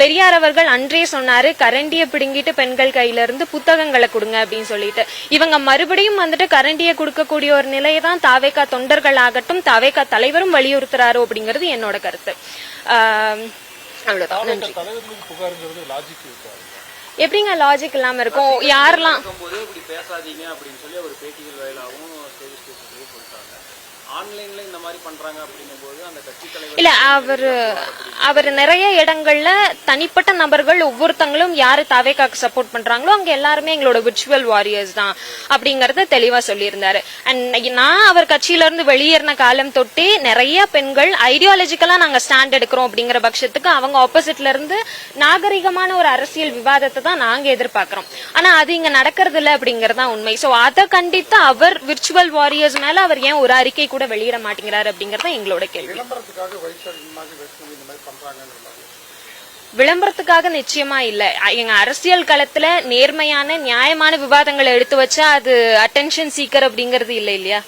பெரியார் அவர்கள் அன்றே சொன்னாரு கரண்டியை பிடுங்கிட்டு பெண்கள் கையில இருந்து புத்தகங்களை கொடுங்க அப்படின்னு சொல்லிட்டு. இவங்க மறுபடியும் வந்துட்டு கரண்டியை கொடுக்கக்கூடிய ஒரு நிலையை தான் தாவேக்கா தொண்டர்கள் ஆகட்டும் தாவேக்கா தலைவரும் வலியுறுத்துறாரோ அப்படிங்கிறது என்னோட கருத்து. அவ்வளவுதான். நன்றி. எப்படிங்க லாஜிக் இல்லாம இருக்கும்? யாரெல்லாம் ஆன்லைன்ல இந்த மாதிரி பண்றாங்க அப்படிங்கும்போது அந்த கட்சி தலைவர் இல்ல அவர் அவர் நிறைய இடங்கள்ல தனிப்பட்ட நபர்கள் ஒவ்வொருத்தங்களும் யாரு தாவேக்காக்கு சப்போர்ட் பண்றாங்களோ அங்க எல்லாருமே எங்களோட விர்ச்சுவல் வாரியர்ஸ் தான் அப்படிங்கறத தெளிவா சொல்லியிருந்தாரு. அண்ட் நான் அவர் கட்சியில இருந்து வெளியேறின காலம் தொட்டே நிறைய பெண்கள் ஐடியாலஜிக்கலா நாங்க ஸ்டாண்ட் எடுக்கிறோம் அப்படிங்கிற பட்சத்துக்கு அவங்க ஆப்போசிட்ல இருந்து நாகரிகமான ஒரு அரசியல் விவாதத்தை தான் நாங்க எதிர்பார்க்கிறோம். ஆனா அது இங்க நடக்கிறது இல்ல அப்படிங்கறது தான் உண்மை. சோ அதை கண்டித்து அவர் விர்ச்சுவல் வாரியர்ஸ் மேல அவர் ஏன் ஒரு அறிக்கை கூட வெளியிட மாட்டேங்கிறாரு அப்படிங்கறது எங்களோட கேள்வி. விளம்பரத்துக்காக நிச்சயமா இல்ல. எங்க அரசியல் களத்துல நேர்மையான நியாயமான விவாதங்களை எடுத்து வச்சா அது அட்டென்ஷன் சீக்கர் அப்படிங்கறது இல்ல இல்லையா?